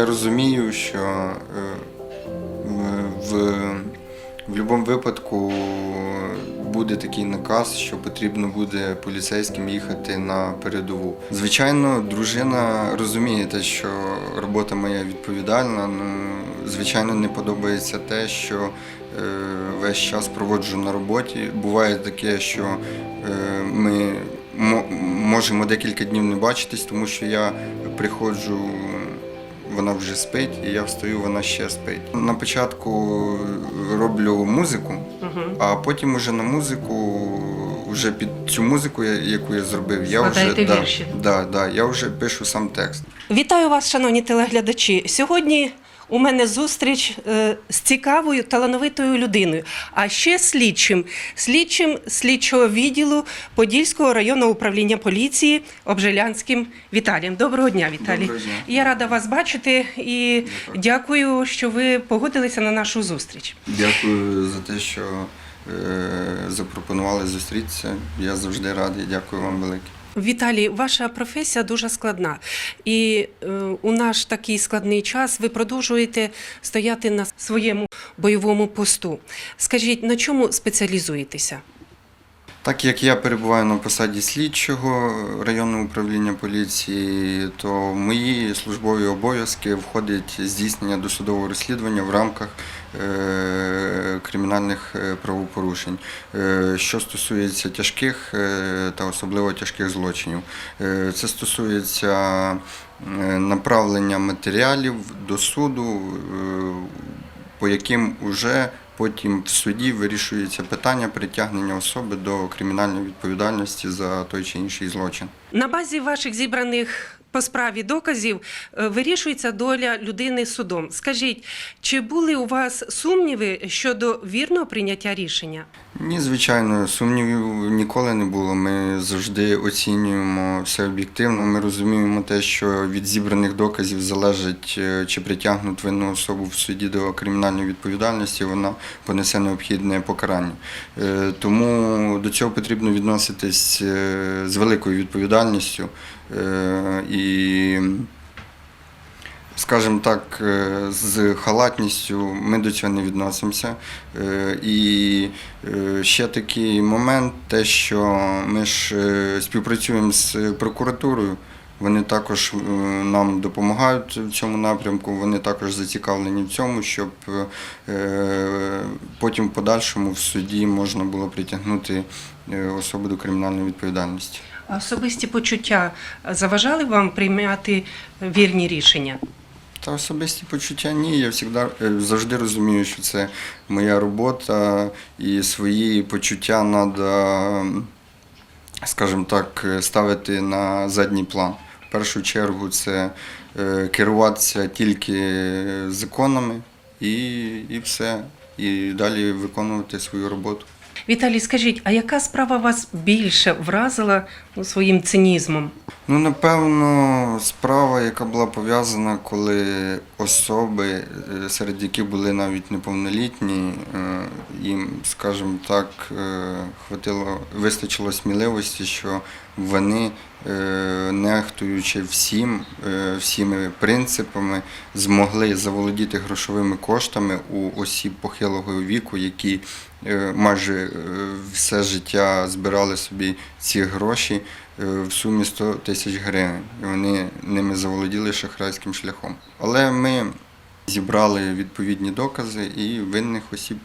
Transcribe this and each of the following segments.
Я розумію, що е, в, в будь-якому випадку буде такий наказ, що потрібно буде поліцейським їхати на передову. Звичайно, дружина розуміє те, що робота моя відповідальна. Ну, звичайно, не подобається те, що е, весь час проводжу на роботі. Буває таке, що е, ми можемо декілька днів не бачитись, тому що я приходжу вона вже спить, і я встаю, вона ще спить. На початку роблю музику, а потім уже на музику, вже під цю музику, яку я зробив, я вже да. Да, да, я вже пишу сам текст. Вітаю вас, шановні телеглядачі. Сьогодні у мене зустріч е, з цікавою талановитою людиною, а ще слідчим, слідчим слідчого відділу Подільського районного управління поліції Обжелянським Віталієм. Доброго дня, Віталій. Доброго дня. Я рада вас бачити і дякую, що ви погодилися на нашу зустріч. Дякую за те, що е, запропонували зустрітися. Я завжди радий. Дякую вам велике. Віталій, ваша професія дуже складна, і е, у наш такий складний час ви продовжуєте стояти на своєму бойовому посту. Скажіть, на чому спеціалізуєтеся? Так як я перебуваю на посаді слідчого районного управління поліції, то мої службові обов'язки входить здійснення досудового розслідування в рамках е, кримінальних е, правопорушень, Е, що стосується тяжких та особливо тяжких злочинів. Це стосується направлення матеріалів до суду, по яким вже потім в суді вирішується питання притягнення особи до кримінальної відповідальності за той чи інший злочин. На базі ваших зібраних по справі доказів е, вирішується доля людини судом. Скажіть, чи були у вас сумніви щодо вірного прийняття рішення? Ні, звичайно, сумнівів ніколи не було. Ми завжди оцінюємо все об'єктивно. Ми розуміємо те, що від зібраних доказів залежить, е, чи притягнуть винну особу в суді до кримінальної відповідальності, вона понесе необхідне покарання. Е, Тому до цього потрібно відноситись е, з великою відповідальністю і скажімо так, е, з халатністю ми до цього не відносимося. Е, І е, ще такий момент, те, що ми ж співпрацюємо з прокуратурою. Вони також нам допомагають в цьому напрямку. Вони також зацікавлені в цьому, щоб потім в подальшому в суді можна було притягнути особу до кримінальної відповідальності. Особисті почуття заважали вам приймати вірні рішення? Та особисті почуття ні. Я завжди, завжди розумію, що це моя робота і свої почуття треба, скажімо так, ставити на задній план. В першу чергу це е, керуватися тільки законами і, і все. І далі виконувати свою роботу. Віталій, скажіть, а яка справа вас більше вразила своїм цинізмом? Ну, напевно, справа, яка була пов'язана, коли особи, е, серед яких були навіть неповнолітні, е, їм, скажімо так, е, хватило, вистачило сміливості, що вони, е, нехтуючи всім, е, всіми принципами, змогли заволодіти грошовими коштами у осіб похилого віку, які е, майже все життя збирали собі ці гроші в сумі 100 тисяч гривень. І вони ними заволоділи шахрайським шляхом. Але ми зібрали відповідні докази і винних осіб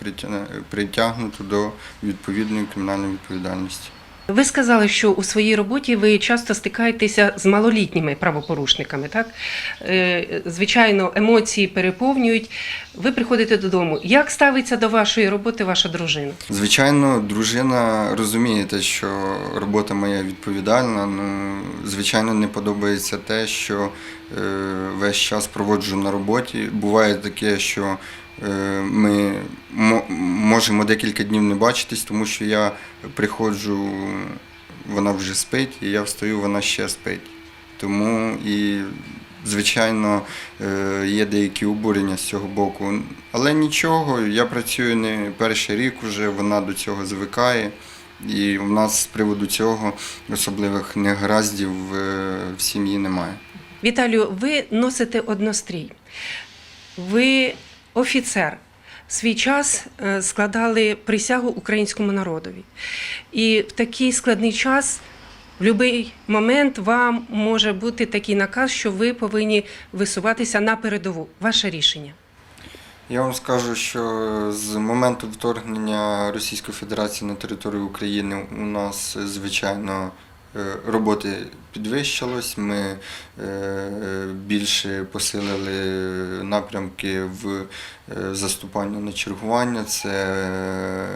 притягнуто до відповідної кримінальної відповідальності. Ви сказали, що у своїй роботі ви часто стикаєтеся з малолітніми правопорушниками. Так Е, звичайно, емоції переповнюють. Ви приходите додому. Як ставиться до вашої роботи ваша дружина? Звичайно, дружина розуміє те, що робота моя відповідальна. Ну, звичайно, не подобається те, що е, весь час проводжу на роботі. Буває таке, що ми можемо декілька днів не бачитись, тому що я приходжу, вона вже спить, і я встаю, вона ще спить. Тому і, звичайно, е, є деякі обурення з цього боку. Але нічого, я працюю не перший рік вже, вона до цього звикає. І в нас з приводу цього особливих негараздів е, в сім'ї немає. Віталію, ви носите однострій. Ви офіцер. Свій час е, складали присягу українському народові. І в такий складний час, в будь-який момент, вам може бути такий наказ, що ви повинні висуватися на передову. Ваше рішення. Я вам скажу, що з моменту вторгнення Російської Федерації на територію України у нас, е, звичайно, роботи підвищилось. Ми е, більше посилили напрямки в е, заступання на чергування, це е,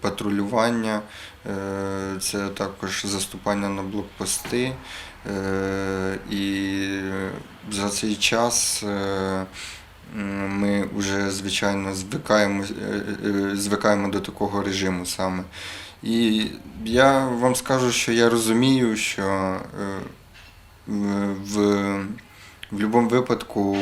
патрулювання, е, це також заступання на блокпости. Е, І за цей час е, Ми вже, звичайно, звикаємо, е, е, звикаємо до такого режиму саме. І я вам скажу, що я розумію, що е, в, в будь-якому випадку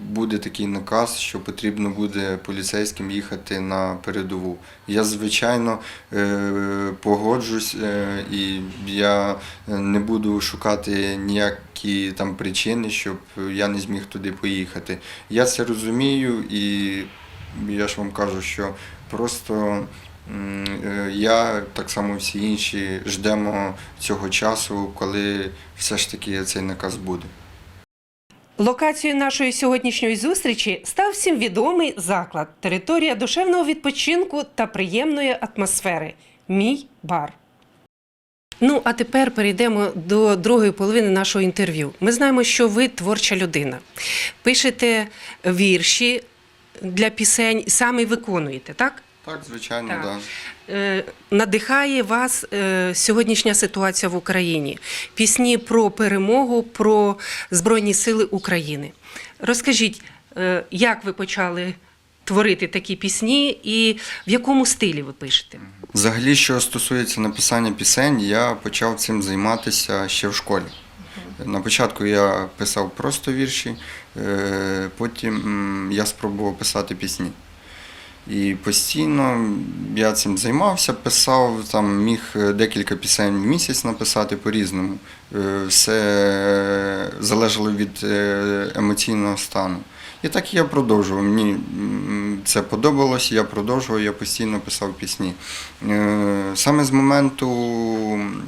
буде такий наказ, що потрібно буде поліцейським їхати на передову. Я, звичайно, е, погоджусь е, і я не буду шукати ніякі там причини, щоб я не зміг туди поїхати. Я це розумію, і я ж вам кажу, що просто я, так само всі інші, ждемо цього часу, коли все ж таки цей наказ буде. Локацією нашої сьогоднішньої зустрічі став всім відомий заклад територія душевного відпочинку та приємної атмосфери. Мій бар. Ну, а тепер перейдемо до другої половини нашого інтерв'ю. Ми знаємо, що ви творча людина. Пишете вірші для пісень, самі виконуєте, так? Так, звичайно, Так. Да. Е, надихає вас е, сьогоднішня ситуація в Україні, пісні про перемогу, про Збройні Сили України. Розкажіть, е, як ви почали творити такі пісні і в якому стилі ви пишете? Взагалі, що стосується написання пісень, я почав цим займатися ще в школі. На початку я писав просто вірші, потім я спробував писати пісні. І постійно я цим займався, писав, там міг е, декілька пісень в місяць написати по-різному. Е, Все залежало від е, емоційного стану. І так я продовжував. Мені це подобалось, я продовжував, я постійно писав пісні. Саме з моменту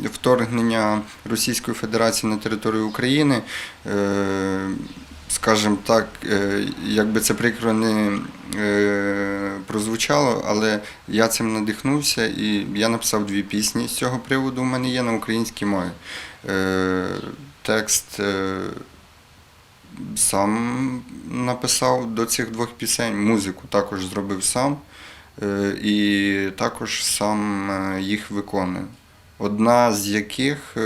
вторгнення Російської Федерації на територію України, скажімо так, е, якби це прикро не е, прозвучало, але я цим надихнувся і я написав дві пісні з цього приводу. У мене є на українській мові. Е, Текст сам написав до цих двох пісень, музику також зробив сам і також сам їх виконую. Одна з яких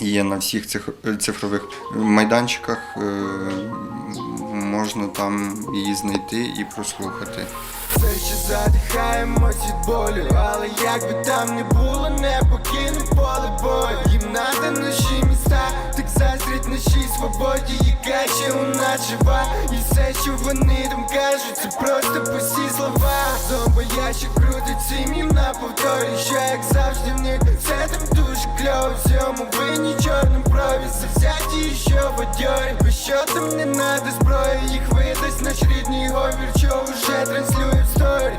є на всіх цих цифрових майданчиках, е, можна там її знайти і прослухати. Все ще задихаємось від болю, але як би там не було, не покинем поле бою. Надо наші міста, так заздрять нашій свободі, яка ще у нас жива. І все, що вони там кажуть, це просто пусті слова Зомбоящик крутить сім'їм на повторі, що як завжди в них все там дуже кльово Всьому винні чорним прові, завзяті, що водьорі Бо що там не надо зброї, їх видасть наш рідний говір, що вже транслює в сторі.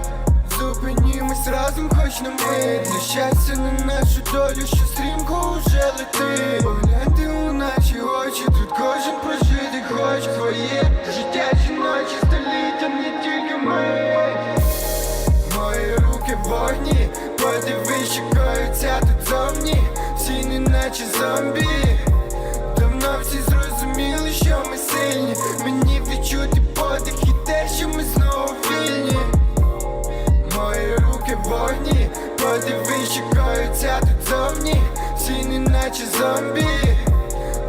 Зупинімось разом хоч на мить. Для щастя на нашу долю, що стрімко уже летить. Погляньте у наші очі, тут кожен прожити хоче Твоє подивись, що тут зовні Всі не наче зомбі. Давно всі зрозуміли, що ми сильні. Мені відчути подих і те, що ми знову вільні. Мої руки вогні, подивись, що тут зовні Всі не наче зомбі.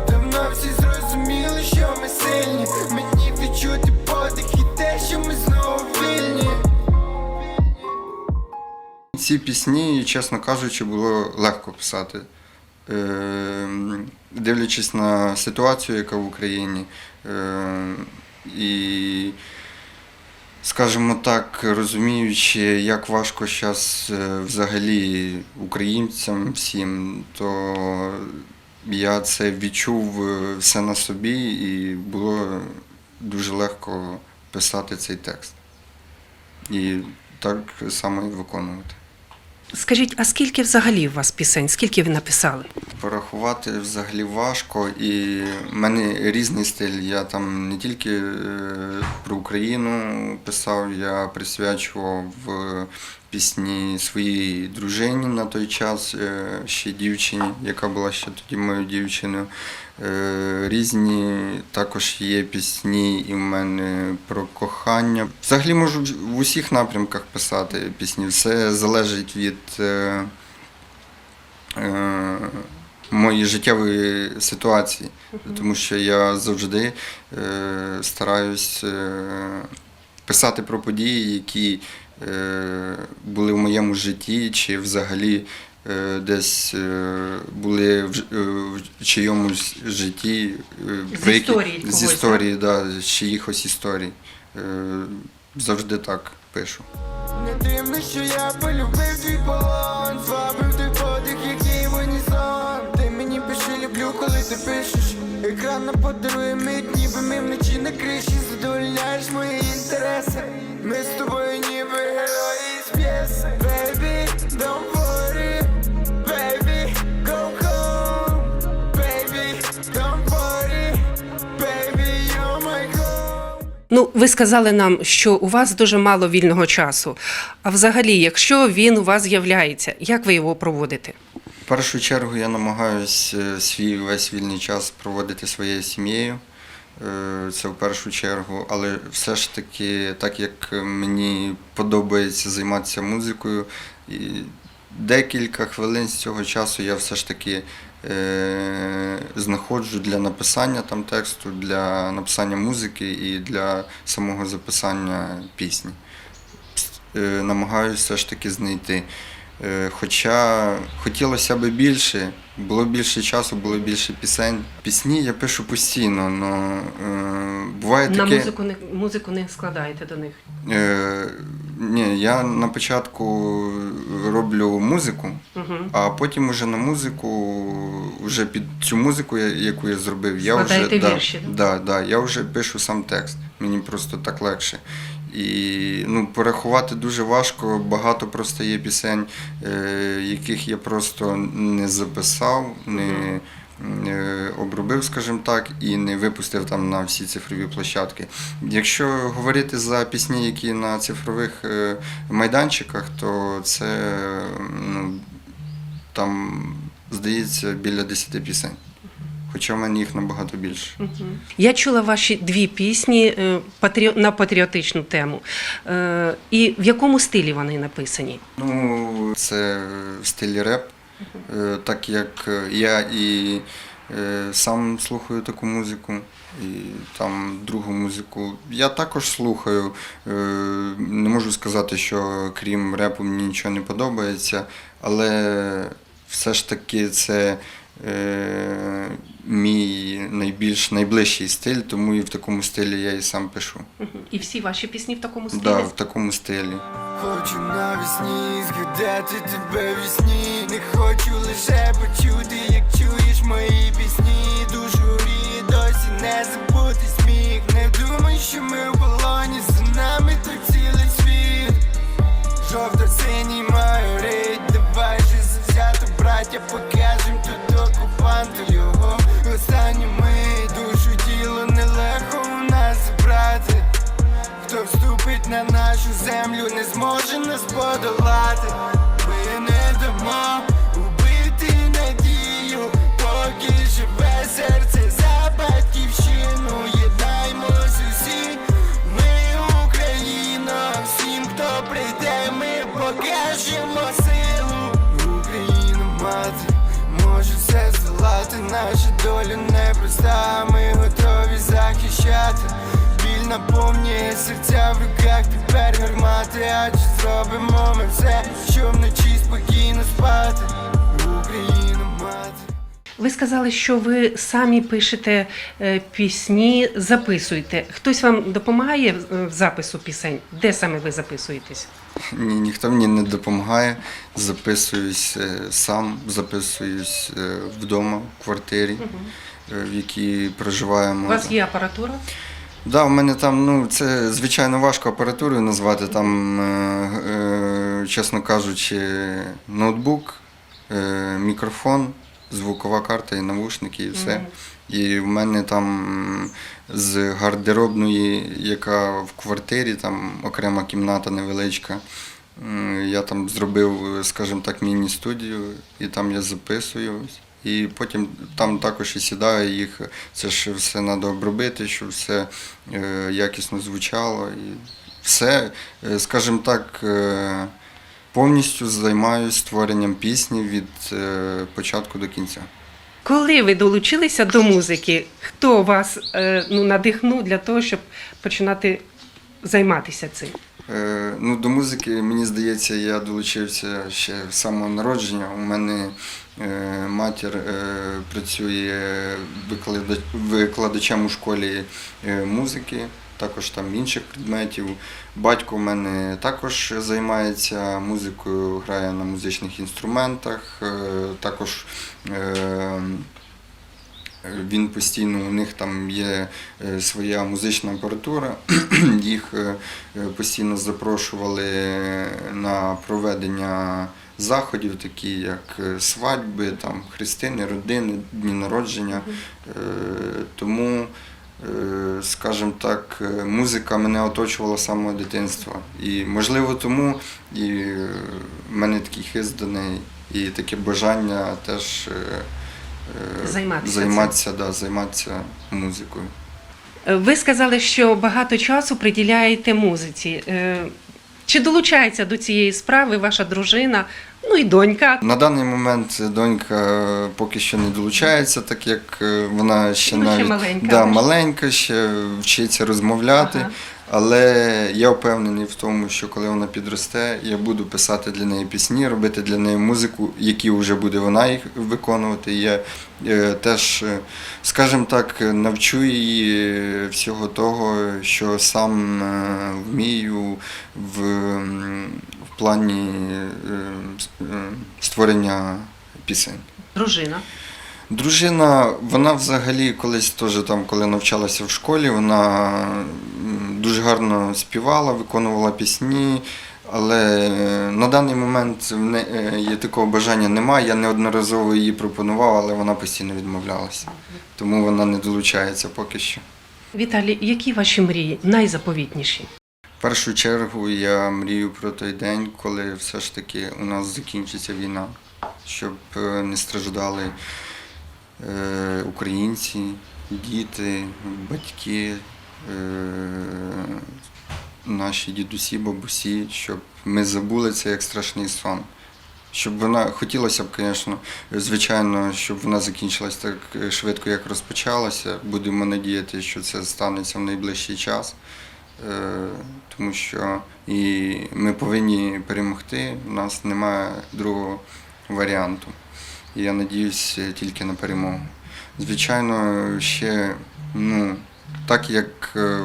Давно всі зрозуміли, що ми сильні Ці пісні, чесно кажучи, було легко писати. Е, Дивлячись на ситуацію, яка в Україні, е, і, скажімо так, розуміючи, як важко зараз взагалі українцям всім, то я це відчув е, все на собі, і було дуже легко писати цей текст. І так само і виконувати. Скажіть, а скільки взагалі у вас пісень? Скільки ви написали? Порахувати взагалі важко, і в мене різний стиль. Я там не тільки е, про Україну писав, я присвячував е, пісні своїй дружині на той час, е, ще дівчині, яка була ще тоді моєю дівчиною. Е, Різні також є пісні і в мене про кохання. Взагалі можу в усіх напрямках писати пісні. Все залежить від. е, е, моєї життєвої ситуації, тому що я завжди е, стараюсь е, писати про події, які е, були в моєму житті, чи взагалі десь е, були в, е, в чийомусь житті е, З які- історії з історії, да, з чиїхось історій. Е, завжди так пишу. Не дивно, що я полюбив твій полон Звабив той подих, який в унісон Ти мені пиши, люблю, коли ти пишеш. Екран нам подарує мить, ніби ми вночі на криші Задовольняєш мої інтереси. Ми з тобою ніби герої з п'єси Ну, ви сказали нам, що у вас дуже мало вільного часу. А взагалі, якщо він у вас з'являється, як ви його проводите? В першу чергу я намагаюся свій весь вільний час проводити своєю сім'єю. Е, Це в першу чергу, але все ж таки, так як мені подобається займатися музикою, і декілька хвилин з цього часу я все ж таки е, знаходжу для написання там тексту, для написання музики і для самого записання пісні. Е, Намагаюся все ж таки знайти. Е, Хоча хотілося б більше, було більше часу, було більше пісень. Пісні я пишу постійно, але буває На таке. музику не музику не складаєте до них. Е, ні, я на початку роблю музику, Угу. а потім уже на музику, вже під цю музику, яку я зробив, я вже Складаєте да, да, да, я вже пишу сам текст. Мені просто так легше. І ну, порахувати дуже важко. Багато просто є пісень, е, яких я просто не записав, не е, обробив, скажімо так, і не випустив там на всі цифрові площадки. Якщо говорити за пісні, які на цифрових е, майданчиках, то це ну, там, здається, біля 10 пісень. Хоча в мене їх набагато більше. Я чула ваші дві пісні е, на патріотичну тему. Е, І в якому стилі вони написані? Ну, це в стилі реп, Е, так як я і сам слухаю таку музику, і там другу музику. Я також слухаю. Не можу сказати, що крім репу мені нічого не подобається, але все ж таки це. Е, Мій найбільш найближчий стиль, тому і в такому стилі я і сам пишу. І всі ваші пісні в такому стилі? Да, в такому стилі. Хочу навісні, згадати тебе вісні Не хочу лише почути, як чуєш мої пісні Душу рі, досі не забути на нашу землю, не зможе нас подолати. Ми не дамо убити надію, поки живе серце за батьківщину. Єднаймось усі, ми Україна, всім, хто прийде, ми покажемо силу. Україна мати може все здолати, наша доля наповнює серця в руках тепер гармати, а чи зробимо ми все, щоб вночі спокійно спати. Україна мати. Ви сказали, що ви самі пишете е, пісні, записуєте. Хтось вам допомагає в- е, запису пісень? Де саме ви записуєтесь? Ні, ніхто мені не допомагає. Записуюсь е, сам, записуюсь вдома, в квартирі, в якій проживаємо. У вас є апаратура? Да, в мене там, ну, це звичайно важко апаратурою назвати. Там, е, е, чесно кажучи, ноутбук, е, мікрофон, звукова карта і навушники, і все. І в мене там з гардеробної, яка в квартирі, там окрема кімната невеличка. Я там зробив, скажімо так, міні-студію, і там я записуюсь. І потім там також і сідаю їх. Це ж все треба обробити, щоб все е, якісно звучало. І все, е, скажімо так, е, повністю займаюся створенням пісні від початку до кінця. Коли ви долучилися до музики, хто вас ну, надихнув для того, щоб починати займатися цим? Ну, до музики, мені здається, я долучився ще з самого народження. У мене матір е, працює викладач, викладачем у школі е, музики, також там інших предметів. Батько у мене також займається музикою, грає на музичних інструментах, е, також. Е, він постійно, у них там є е, своя музична апаратура, їх е, е, постійно запрошували на проведення заходів, такі як е, свадьби, там, хрестини, родини, дні народження. Е, Тому, е, скажімо так, музика мене оточувала з самого дитинства. І можливо тому і в мене такий хист до неї, і таке бажання теж. Займатися займатися, да, займатися музикою. Ви сказали, що багато часу приділяєте музиці. Чи долучається до цієї справи ваша дружина, ну і донька? На даний момент донька поки що не долучається, так як е, вона ще Ну, ще маленька, да, маленька, ще вчиться розмовляти. Ага. Але я впевнений в тому, що коли вона підросте, я буду писати для неї пісні, робити для неї музику, які вже буде вона їх виконувати. Я е, теж, е, скажімо так, навчу її всього того, що сам вмію в плані е, е, створення пісень. Дружина. Дружина, вона взагалі колись теж там, коли навчалася в школі, вона дуже гарно співала, виконувала пісні, але на даний момент е, є такого бажання немає. Я неодноразово її пропонував, але вона постійно відмовлялася. Тому вона не долучається поки що. Віталій, які ваші мрії найзаповітніші? В першу чергу я мрію про той день, коли все ж таки у нас закінчиться війна, щоб е, не страждали е, українці, діти, батьки, е, наші дідусі, бабусі, щоб ми забули це як страшний сон. Щоб вона хотілося б, звісно, звичайно, щоб вона закінчилась так швидко, як розпочалася. Будемо надіяти, що це станеться в найближчий час. Е, тому що і ми повинні перемогти. У нас немає другого варіанту. Я надіюся тільки на перемогу. Звичайно, ще ну, так як е,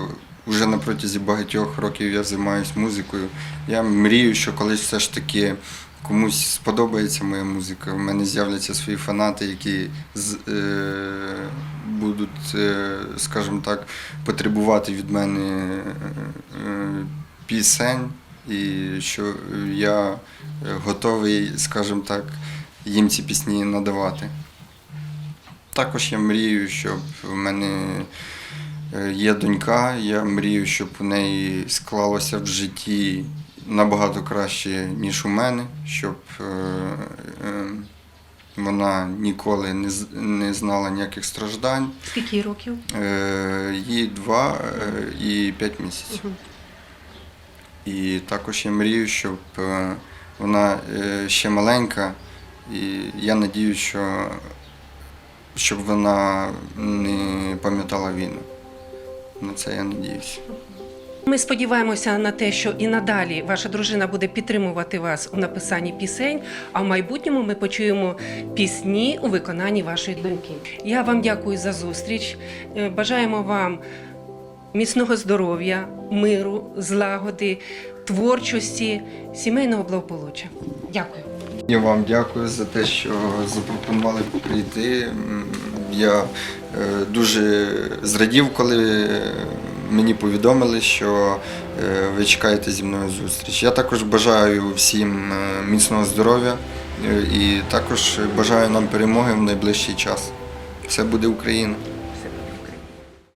вже на протязі багатьох років я займаюся музикою, я мрію, що колись все ж таки комусь сподобається моя музика. У мене з'являться свої фанати, які е, будуть, е, скажімо так, потребувати від мене е, пісень, і що я готовий, скажімо так, їм ці пісні надавати. Також я мрію, щоб в мене є донька, я мрію, щоб у неї склалося в житті набагато краще, ніж у мене, щоб е, е, вона ніколи не, знала ніяких страждань. Скільки років? Е, Їй два і п'ять місяців. І також я мрію, щоб вона ще маленька, і я надію, що щоб вона не пам'ятала війну. На це я надіюся. Ми сподіваємося на те, що і надалі ваша дружина буде підтримувати вас у написанні пісень, а в майбутньому ми почуємо пісні у виконанні вашої доньки. Я вам дякую за зустріч. Е, Бажаємо вам міцного здоров'я, миру, злагоди, творчості, сімейного благополуччя. Дякую. Я вам дякую за те, що запропонували прийти. Я е, дуже зрадів, коли е, мені повідомили, що е, ви чекаєте зі мною зустріч. Я також бажаю всім е, міцного здоров'я е, і також бажаю нам перемоги в найближчий час. Все буде Україна.